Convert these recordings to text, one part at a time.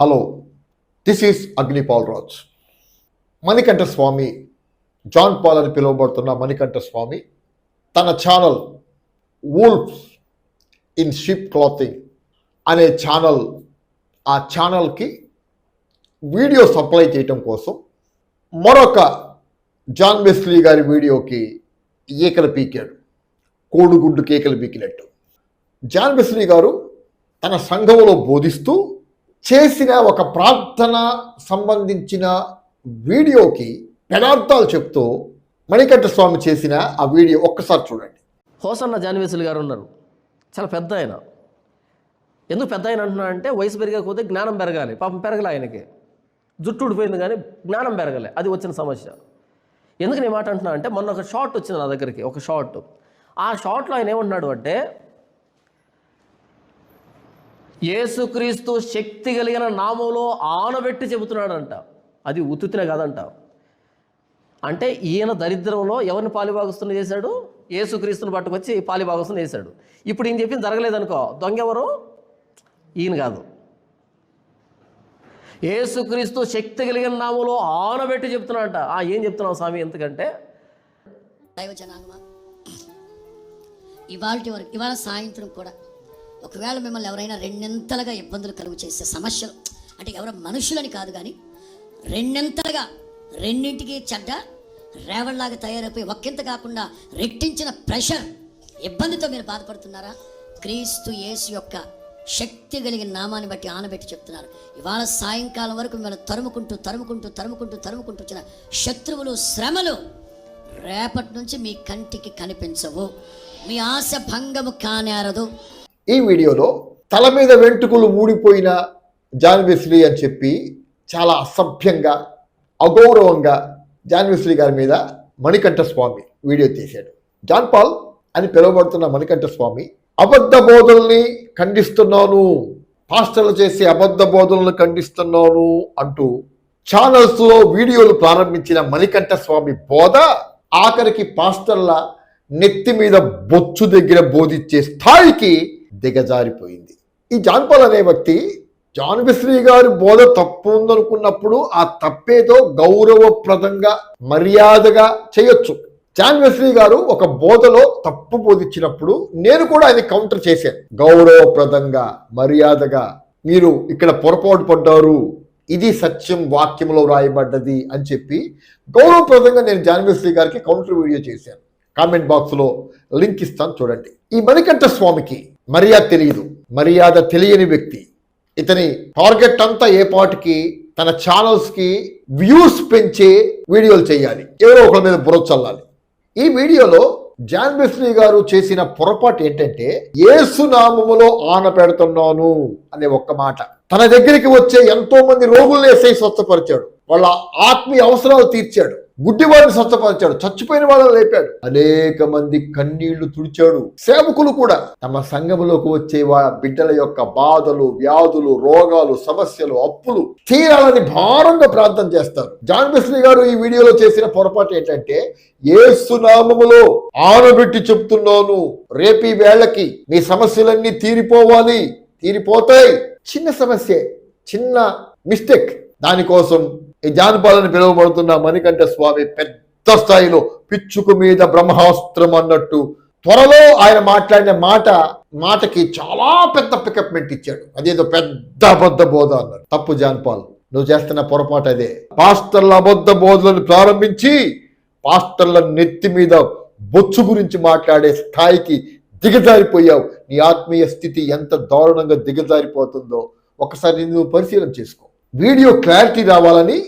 Hello this is Agnipal Raj Manikanta Swami John Paul అని పిలువబడుతున్న మణికంఠ స్వామి తన channel wolves in sheep clothing అనే channel ఆ ఛానల్కి వీడియో సప్లై చేయటం కోసం మరొక జాన్ బెస్లీ గారి వీడియోకి ఈకలు పీకాడు. కోడిగుడ్డు కేకలు పీకినట్టు. జాన్ బెస్లీ గారు తన సంఘంలో బోధిస్తూ చేసిన ఒక ప్రార్థన సంబంధించిన వీడియోకి పెదార్థాలు చెప్తూ మణికంఠ స్వామి చేసిన ఆ వీడియో ఒక్కసారి చూడండి. హోసన్న జాన్వేసులు గారు ఉన్నారు. చాలా పెద్ద ఆయన. ఎందుకు పెద్ద ఆయన అంటున్నా అంటే వయసు పెరిగకపోతే జ్ఞానం పెరగాలి. పాపం పెరగలే ఆయనకి. జుట్టు ఊడిపోయింది కానీ జ్ఞానం పెరగలే. అది వచ్చిన సమస్య. ఎందుకు నేను మాట అంటున్నా అంటే మొన్న ఒక షార్ట్ వచ్చింది నా దగ్గరికి. ఒక షార్ట్ ఆ షార్ట్లో ఆయన ఏమంటున్నాడు అంటే యేసుక్రీస్తు శక్తి కలిగిన నామంలో ఆనబెట్టి చెబుతున్నాడంట. అది ఉత్తుతినే కాదంట. అంటే ఈయన దరిద్రంలో ఎవరిని పాలిభాగస్తుని చేశాడు? యేసుక్రీస్తుని పట్టుకొచ్చి పాలిభాగస్తుని చేశాడు. ఇప్పుడు ఈయన చెప్పింది జరగలేదనుకో దొంగ ఎవరు? ఈయన కాదు. యేసుక్రీస్తు శక్తి కలిగిన నామంలో ఆనబెట్టి చెప్తున్నాడంట ఆ ఏం చెప్తున్నావు స్వామి? ఎందుకంటే ఇవాళ వరకు ఇవాళ సాయంత్రం కూడా ఒకవేళ మిమ్మల్ని ఎవరైనా రెండింతలుగా ఇబ్బందులు కలుగు చేసే సమస్యలు అంటే ఎవరో మనుషులని కాదు కానీ రెండింతలుగా రెండింటికి చెడ్డ రేవళ్ళలాగా తయారైపోయి ఒక్కింత కాకుండా రెట్టించిన ప్రెషర్ ఇబ్బందితో మీరు బాధపడుతున్నారా? క్రీస్తు యేసు యొక్క శక్తి కలిగిన నామాన్ని బట్టి ఆనబెట్టి చెప్తున్నారు. ఇవాళ సాయంకాలం వరకు మిమ్మల్ని తరుముకుంటూ తరుముకుంటూ తరుముకుంటూ తరుముకుంటూ వచ్చిన శత్రువులు శ్రమలు రేపటి నుంచి మీ కంటికి కనిపించవు. మీ ఆశ భంగము కానేరదు. ఈ వీడియోలో తల మీద వెంట్రుకలు ఊడిపోయిన జాన్ వెస్లీ అని చెప్పి చాలా అసభ్యంగా అగౌరవంగా జాన్ వెస్లీ గారి మీద మణికంఠ స్వామి వీడియో తీశాడు. జాన్ పాల్ అని పిలువబడుతున్న మణికంఠ స్వామి అబద్ధ బోధనల్ని ఖండిస్తున్నాను పాస్టర్లు చేసే అబద్ధ బోధనలను ఖండిస్తున్నాను అంటూ ఛానల్స్లో వీడియోలు ప్రారంభించిన మణికంఠ స్వామి బోధ ఆఖరికి పాస్టర్ల నెత్తి మీద బొచ్చు దగ్గర బోధించే స్థాయికి దిగజారిపోయింది. ఈ జాన్పాల్ అనే వ్యక్తి జాన్విశ్రీ గారి బోధ తప్పు ఉందనుకున్నప్పుడు ఆ తప్పేదో గౌరవప్రదంగా మర్యాదగా చేయొచ్చు. జాన్ వెస్లీ గారు ఒక బోధలో తప్పు బోధించినప్పుడు నేను కూడా ఆయన కౌంటర్ చేశాను. గౌరవప్రదంగా మర్యాదగా మీరు ఇక్కడ పొరపాటు పడ్డారు ఇది సత్యం వాక్యంలో రాయబడ్డది అని చెప్పి గౌరవప్రదంగా నేను జాన్ వెస్లీ గారికి కౌంటర్ వీడియో చేశాను. కామెంట్ బాక్స్లో లింక్ ఇస్తాను చూడండి. ఈ మణికంఠ స్వామికి మర్యాద తెలియదు. మర్యాద తెలియని వ్యక్తి. ఇతని టార్గెట్ అంతా ఏ పాటికి తన ఛానల్స్కి వ్యూస్ పెంచే వీడియోలు చేయాలి. ఎవరో ఒకరి మీద బుర్ర చల్లాలి. ఈ వీడియోలో జాన్ గారు చేసిన పొరపాటు ఏంటంటే ఏసునామములో ఆన పెడుతున్నాను అనే ఒక్క మాట. తన దగ్గరికి వచ్చే ఎంతో మంది రోగుల్ని వేసే స్వచ్ఛపరిచాడు వాళ్ళ ఆత్మీయ అవసరాలు తీర్చాడు. గుడ్డివాడిని స్వచ్ఛపరిచాడు చచ్చిపోయిన వాళ్ళని లేపాడు. అనేక మంది కన్నీళ్ళు తుడిచాడు. సేవకులు కూడా తమ సంఘములోకి వచ్చే బిడ్డల యొక్క బాధలు వ్యాధులు రోగాలు సమస్యలు అప్పులు తీరాలని భారంగా ప్రార్థన చేస్తారు. జాన్ బెస్లీ గారు ఈ వీడియోలో చేసిన పొరపాటు ఏంటంటే ఏసు నామములో ఆనబెట్టి చెప్తున్నాను. రేపీ వేళకి మీ సమస్యలన్నీ తీరిపోవాలి. తీరిపోతాయి. చిన్న సమస్యే చిన్న మిస్టేక్. దానికోసం ఈ జానపాలని పిలువబడుతున్న మణికంఠ స్వామి పెద్ద స్థాయిలో పిచ్చుకు మీద బ్రహ్మాస్త్రం అన్నట్టు త్వరలో ఆయన మాట్లాడిన మాట మాటకి చాలా పెద్ద పికప్మెంట్ ఇచ్చాడు. అదేదో పెద్ద అబద్ధ బోధ అన్నాడు. తప్పు జాన్పాల్. నువ్వు చేస్తున్న పొరపాటు అదే. పాస్టర్ల అబద్ధ బోధలను ప్రారంభించి పాస్టర్ల నెత్తి మీద బొచ్చు గురించి మాట్లాడే స్థాయికి దిగజారిపోయావు. నీ ఆత్మీయ స్థితి ఎంత దారుణంగా దిగజారిపోతుందో ఒకసారి నువ్వు పరిశీలన చేసుకో. వీడియో క్లారిటీ రావాలని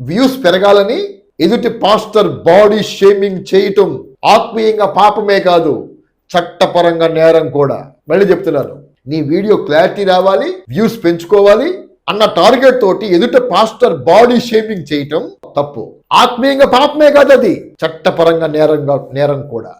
వ్యూస్ పెరగాలని ఎదుటి పాస్టర్ బాడీ షేమింగ్ చేయటం ఆత్మీయంగా పాపమే కాదు చట్టపరంగా నేరం కూడా. మళ్ళీ చెప్తున్నాను నీ వీడియో క్లారిటీ రావాలి వ్యూస్ పెంచుకోవాలి అన్న టార్గెట్ తోటి ఎదుట పాస్టర్ బాడీ షేమింగ్ చేయటం తప్పు. ఆత్మీయంగా పాపమే కాదు అది చట్టపరంగా నేరంగా నేరం కూడా.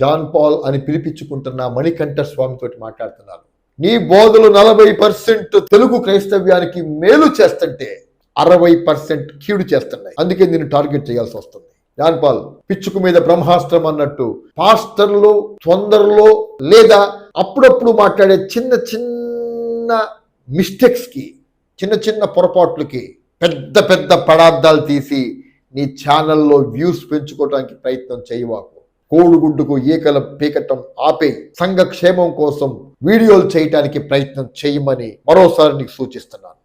జాన్ పాల్ అని పిలిపించుకుంటున్న మణికంఠ స్వామితోటి మాట్లాడుతున్నాను. నీ బోధలు నలభై పర్సెంట్ తెలుగు క్రైస్తవ్యానికి మేలు చేస్తుంటే అరవై పర్సెంట్ కీడు చేస్తున్నాయి. అందుకే నేను టార్గెట్ చేయాల్సి వస్తుంది. జాన్ పాల్ పిచ్చుకు మీద బ్రహ్మాస్త్రం అన్నట్టు పాస్టర్లు తొందరలో లేదా అప్పుడప్పుడు మాట్లాడే చిన్న చిన్న మిస్టేక్స్కి చిన్న చిన్న పొరపాట్లకి పెద్ద పెద్ద పదార్థాలు తీసి నీ ఛానల్లో వ్యూస్ పెంచుకోవడానికి ప్రయత్నం చేయవాకు. కోడిగుడ్డుకు ఈకల పీకటం ఆపే సంఘ క్షేమం కోసం వీడియోలు చేయటానికి ప్రయత్నం చేయమని మరోసారి నీకు సూచిస్తున్నాను.